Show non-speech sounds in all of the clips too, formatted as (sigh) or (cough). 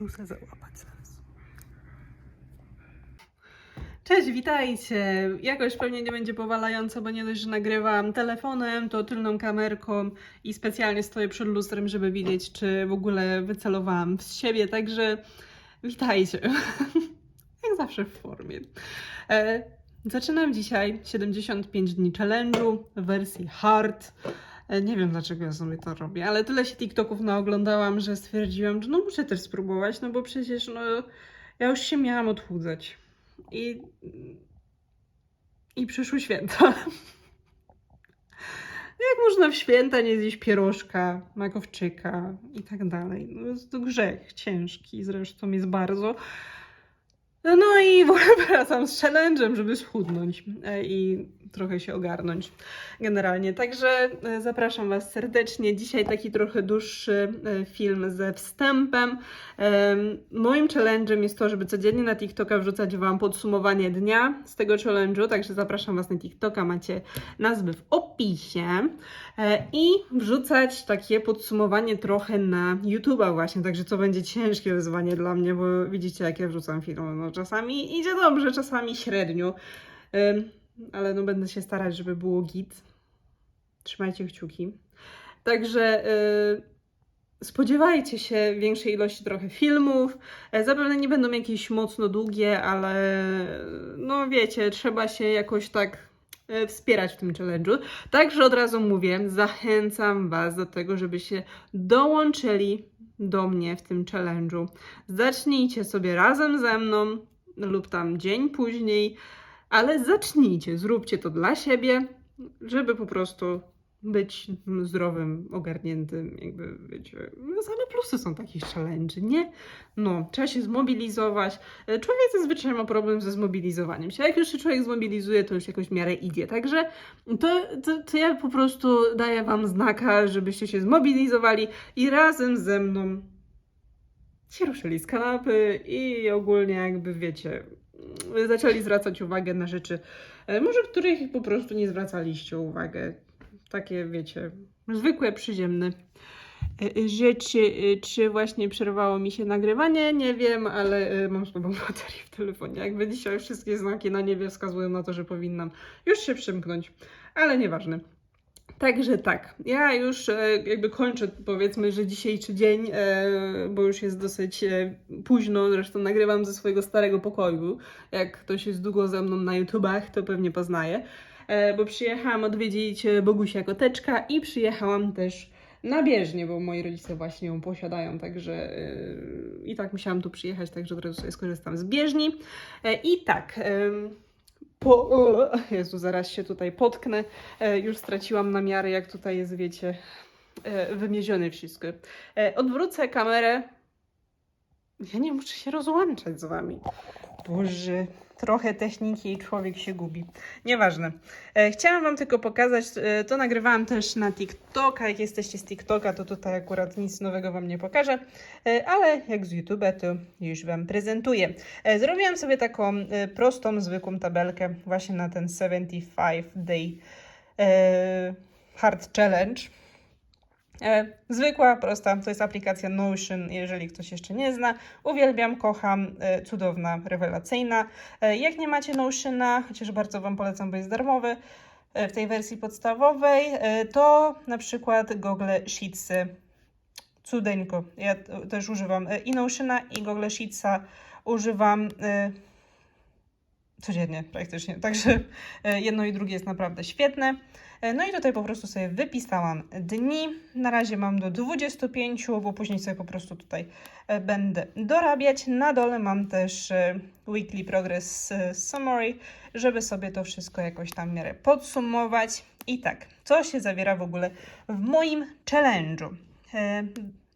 plusa załapać zaraz. Cześć, witajcie! Jakoś pewnie nie będzie powalająco, bo nie dość, że nagrywam telefonem, to tylną kamerką i specjalnie stoję przed lustrem, żeby widzieć, czy w ogóle wycelowałam z siebie, także witajcie. (laughs) Jak zawsze w formie. E, zaczynam dzisiaj 75 dni challenge'u w wersji hard. E, Nie wiem dlaczego ja sobie to robię, ale tyle się TikToków naoglądałam, że stwierdziłam, że no muszę też spróbować, no bo przecież no, ja już się miałam odchudzać. I, i przyszły święta. (laughs) Jak można w święta nie zjeść pierożka, makowczyka i tak dalej? No jest to grzech ciężki, zresztą jest bardzo. No i wracam z challenge'em, żeby schudnąć e, i trochę się ogarnąć generalnie. Także e, zapraszam Was serdecznie. Dzisiaj taki trochę dłuższy e, film ze wstępem. Em, Moim challenge'em jest to, żeby codziennie na TikToka wrzucać Wam podsumowanie dnia z tego challenge'u, także zapraszam Was na TikToka, macie nazwy w opisie E, i wrzucać takie podsumowanie trochę na YouTube'a właśnie, także to będzie ciężkie wyzwanie dla mnie, bo widzicie jak ja wrzucam filmy, no czasami idzie dobrze, czasami średnio, ale no będę się starać, żeby było git. Trzymajcie kciuki. Także y, spodziewajcie się większej ilości trochę filmów. E, Zapewne nie będą jakieś mocno długie, ale no wiecie, trzeba się jakoś tak e, wspierać w tym challenge'u. Także od razu mówię, zachęcam Was do tego, żeby się dołączyli do mnie w tym challenge'u. Zacznijcie sobie razem ze mną lub tam dzień później, ale zacznijcie, zróbcie to dla siebie, żeby po prostu być zdrowym, ogarniętym, jakby wiecie, no same plusy są takich challenge, nie? No, trzeba się zmobilizować. Człowiek zazwyczaj ma problem ze zmobilizowaniem się, jak już się człowiek zmobilizuje, to już jakoś w miarę idzie, także to, to, to ja po prostu daję Wam znaka, żebyście się zmobilizowali i razem ze mną się ruszyli z kanapy i ogólnie jakby wiecie, zaczęli zwracać uwagę na rzeczy, e, może których po prostu nie zwracaliście uwagę. Takie wiecie, zwykłe, przyziemne e, rzeczy. E, Czy właśnie przerwało mi się nagrywanie? Nie wiem, ale mam słabą (laughs) baterię w telefonie. Jakby dzisiaj wszystkie znaki na niebie wskazują na to, że powinnam już się przymknąć, ale nieważne. Także tak, ja już e, jakby kończę powiedzmy, że dzisiejszy dzień, e, bo już jest dosyć e, późno, zresztą nagrywam ze swojego starego pokoju. Jak ktoś jest długo ze mną na YouTubach, to pewnie poznaje, bo przyjechałam odwiedzić Bogusia Koteczka i przyjechałam też na bieżnię, bo moi rodzice właśnie ją posiadają, także i tak musiałam tu przyjechać, także od razu sobie skorzystam z bieżni. I tak... po... (laughs) Jezu, zaraz się tutaj potknę. E, już straciłam namiary, jak tutaj jest, wiecie, e, wymiezione wszystko. E, odwrócę kamerę. Ja nie muszę się rozłączać z wami. Boże, trochę techniki i człowiek się gubi. Nieważne. E, chciałam wam tylko pokazać, e, to nagrywałam też na TikToka. Jak jesteście z TikToka, to tutaj akurat nic nowego wam nie pokażę. E, ale jak z YouTube'a, to już wam prezentuję. Zrobiłam sobie taką prostą, zwykłą tabelkę właśnie na ten 75 Day Hard Challenge. E, Zwykła, prosta, to jest aplikacja Notion, jeżeli ktoś jeszcze nie zna. Uwielbiam, kocham, e, cudowna, rewelacyjna. E, Jak nie macie Notiona, chociaż bardzo Wam polecam, bo jest darmowy, w tej wersji podstawowej, to na przykład Google Sheetsy. Cudeńko. Ja też używam i Notiona, i Google Sheetsa. Używam codziennie praktycznie. Także jedno i drugie jest naprawdę świetne. E, No i tutaj po prostu sobie wypisałam dni. Na razie mam do 25, bo później sobie po prostu tutaj e, będę dorabiać. Na dole mam też e, Weekly Progress Summary, żeby sobie to wszystko jakoś tam w miarę podsumować. I tak, co się zawiera w ogóle w moim challenge'u? E,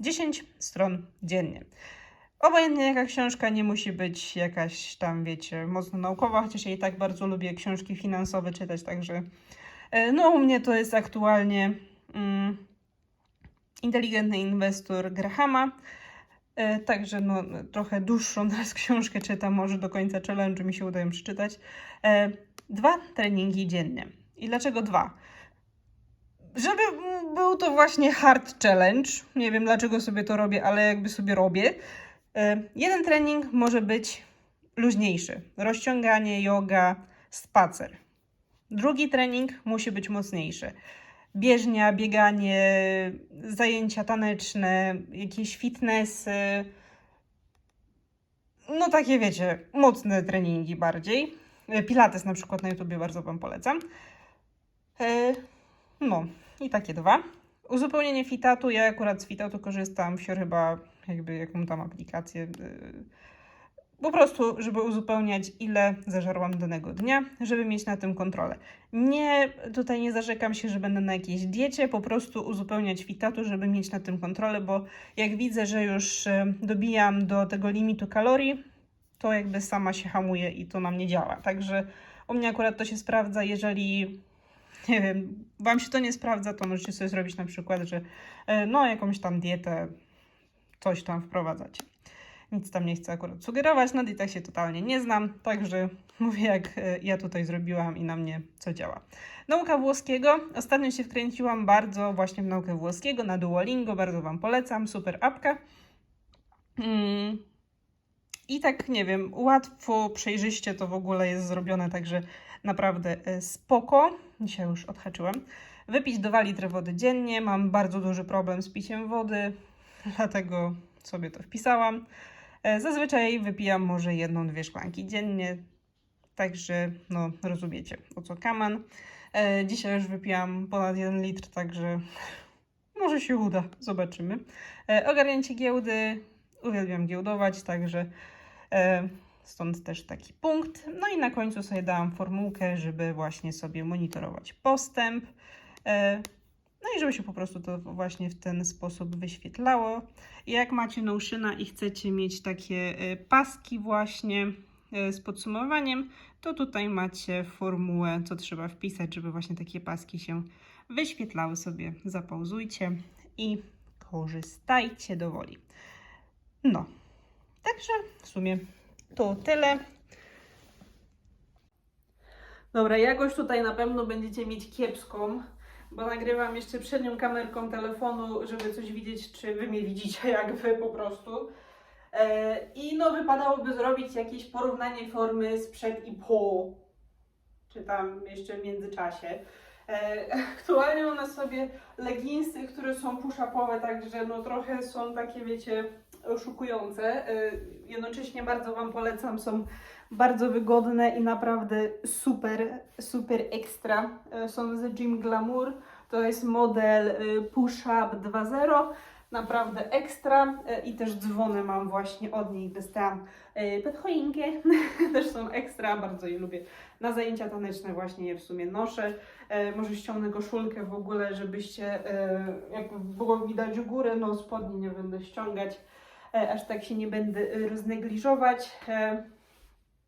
10 stron dziennie. Obojętnie jaka książka nie musi być jakaś tam, wiecie, mocno naukowa, chociaż ja i tak bardzo lubię książki finansowe czytać, także no u mnie to jest aktualnie mm, Inteligentny Inwestor Grahama, e, także no trochę dłuższą (laughs) teraz książkę czytam, może do końca challenge'u mi się uda ją przeczytać. E, dwa treningi dziennie. I dlaczego dwa? Żeby był to właśnie hard challenge. Nie wiem dlaczego sobie to robię, ale jakby sobie robię. E, Jeden trening może być luźniejszy. Rozciąganie, yoga, spacer. Drugi trening musi być mocniejszy. Bieżnia, bieganie, zajęcia taneczne, jakieś fitnessy. No takie wiecie, mocne treningi bardziej. E, Pilates na przykład na YouTubie bardzo Wam polecam. E, No i takie dwa. Uzupełnienie fitatu. Ja akurat z fitatu korzystam wsior chyba jakby jaką tam aplikację. Po prostu, żeby uzupełniać, ile zażarłam danego dnia, żeby mieć na tym kontrolę. Nie, tutaj nie zarzekam się, że będę na jakiejś diecie, po prostu uzupełniać fitatu, żeby mieć na tym kontrolę, bo jak widzę, że już y, dobijam do tego limitu kalorii, to jakby sama się hamuje i to na mnie działa. Także u mnie akurat to się sprawdza, jeżeli nie wiem, Wam się to nie sprawdza, to możecie sobie zrobić na przykład, że e, no jakąś tam dietę, coś tam wprowadzać. Nic tam nie chcę akurat sugerować, na dietach się totalnie nie znam, także (laughs) mówię jak e, ja tutaj zrobiłam i na mnie co działa. Nauka włoskiego. Ostatnio się wkręciłam bardzo właśnie w naukę włoskiego na Duolingo, bardzo Wam polecam, super apka. Mm. I tak, nie wiem, łatwo, przejrzyście to w ogóle jest zrobione, także naprawdę e, spoko. Dzisiaj już odhaczyłam. Wypić 2 litry wody dziennie. Mam bardzo duży problem z piciem wody, (laughs) dlatego sobie to wpisałam. E, Zazwyczaj wypijam może jedną, dwie szklanki dziennie, także no rozumiecie o co kaman. E, Dzisiaj już wypijam ponad 1 litr, także (laughs) może się uda, zobaczymy. E, Ogarnięcie giełdy, uwielbiam giełdować, także stąd też taki punkt. No i na końcu sobie dałam formułkę, żeby właśnie sobie monitorować postęp. No i żeby się po prostu to właśnie w ten sposób wyświetlało. Jak macie Notiona i chcecie mieć takie e, paski właśnie e, z podsumowaniem, to tutaj macie formułę, co trzeba wpisać, żeby właśnie takie paski się wyświetlały sobie. Zapauzujcie i korzystajcie do woli. No, także w sumie to tyle. Dobra, jakoś tutaj na pewno będziecie mieć kiepską, bo nagrywam jeszcze przednią kamerką telefonu, żeby coś widzieć, czy wy mnie widzicie, (laughs) jak wy po prostu. E, I no, wypadałoby zrobić jakieś porównanie formy sprzed i po, czy tam jeszcze w międzyczasie. E, (laughs) Aktualnie mam na sobie leginsy, które są push-upowe, także no trochę są takie, wiecie, oszukujące. E, Jednocześnie bardzo Wam polecam, są bardzo wygodne i naprawdę super, super ekstra. E, Są z Gym Glamour, to jest model e, Push Up 2.0. Naprawdę ekstra i też dzwony mam właśnie od nich. Dostałam pod choinkę, (laughs) też są ekstra, bardzo je lubię. Na zajęcia taneczne właśnie je w sumie noszę. Może ściągnę koszulkę w ogóle, żebyście, jak było widać górę, no spodnie nie będę ściągać, aż tak się nie będę e, roznegliżować. E,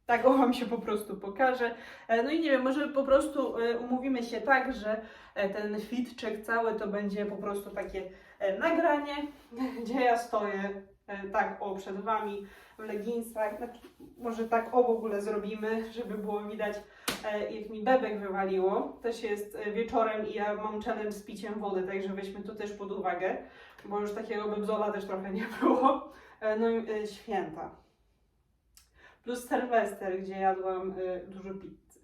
tak o Wam się po prostu pokaże. E, no i nie wiem, może po prostu e, umówimy się tak, że e, ten fit check cały to będzie po prostu takie e, nagranie, (laughs) gdzie ja stoję e, tak o przed Wami w leginsach. Znaczy, może tak o w ogóle zrobimy, żeby było widać e, jak mi bebek wywaliło. Też jest e, wieczorem i ja mam challenge z piciem wody, także weźmy to też pod uwagę, bo już takiego bebzola też trochę nie było. E, No i e, święta. Plus Sylwester, gdzie jadłam e, dużo pizzy.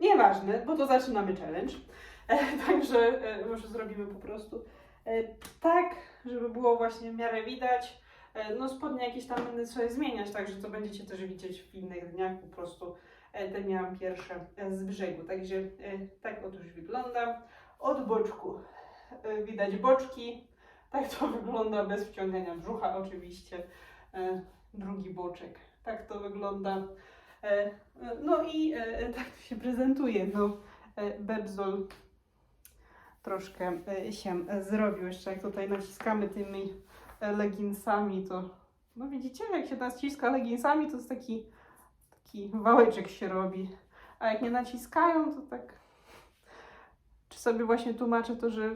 Nieważne, bo to zaczynamy challenge. (laughs) Także może zrobimy po prostu tak, żeby było właśnie w miarę widać. No spodnie jakieś tam będę sobie zmieniać, także to będziecie też widzieć w innych dniach. Po prostu te miałam pierwsze z brzegu. Także tak otóż wygląda. Od boczku e, widać boczki. Tak to (laughs) wygląda bez wciągania brzucha oczywiście. E, Drugi boczek. Tak to wygląda. E, No i tak się prezentuje. No, Bebzol troszkę się zrobił. Jeszcze jak tutaj naciskamy tymi leginsami, to no widzicie, jak się naciska leginsami, to jest taki, taki wałeczek się robi. A jak nie naciskają, to tak. Sobie właśnie tłumaczę to, że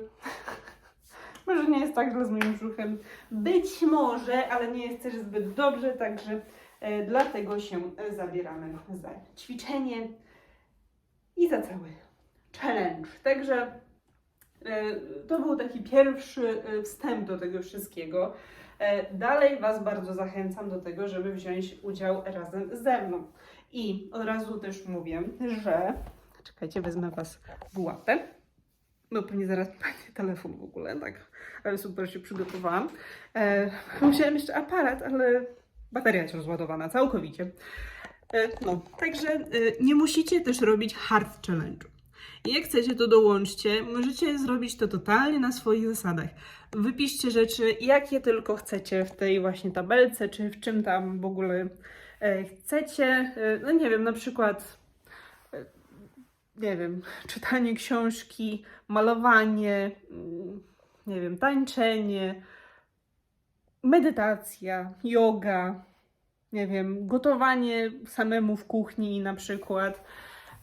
(laughs) może nie jest tak źle z moim brzuchem. Być może, ale nie jest też zbyt dobrze, także e, dlatego się zabieramy za ćwiczenie i za cały challenge. Także E, To był taki pierwszy e, wstęp do tego wszystkiego. E, Dalej Was bardzo zachęcam do tego, żeby wziąć udział razem ze mną. I od razu też mówię, że. Czekajcie, wezmę Was w łapę. Bo pewnie zaraz (laughs) padnie telefon w ogóle, tak. Ale super się przygotowałam. E, musiałem jeszcze aparat, ale bateria jest rozładowana całkowicie. E, no, także e, nie musicie też robić hard challenge'u. Jak chcecie, to dołączcie. Możecie zrobić to totalnie na swoich zasadach. Wypiszcie rzeczy, jakie tylko chcecie w tej właśnie tabelce, czy w czym tam w ogóle e, chcecie. E, no nie wiem, na przykład nie wiem, czytanie książki, malowanie, mm, nie wiem, tańczenie, medytacja, yoga, nie wiem, gotowanie samemu w kuchni na przykład.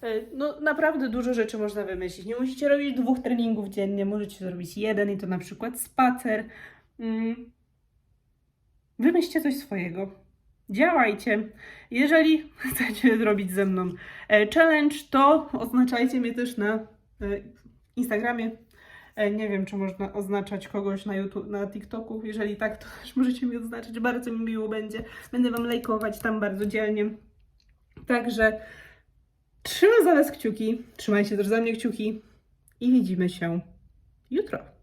E, No, naprawdę dużo rzeczy można wymyślić. Nie musicie robić dwóch treningów dziennie, możecie zrobić jeden i to na przykład spacer. Mm. Wymyślcie coś swojego. Działajcie. Jeżeli (laughs) chcecie zrobić ze mną e, challenge, to oznaczajcie mnie też na e, Instagramie. E, Nie wiem, czy można oznaczać kogoś na, YouTube, na TikToku. Jeżeli tak, to też możecie mi oznaczyć. Bardzo mi miło będzie. Będę Wam lajkować tam bardzo dzielnie. Także trzymam za Was kciuki. Trzymajcie też za mnie kciuki. I widzimy się jutro.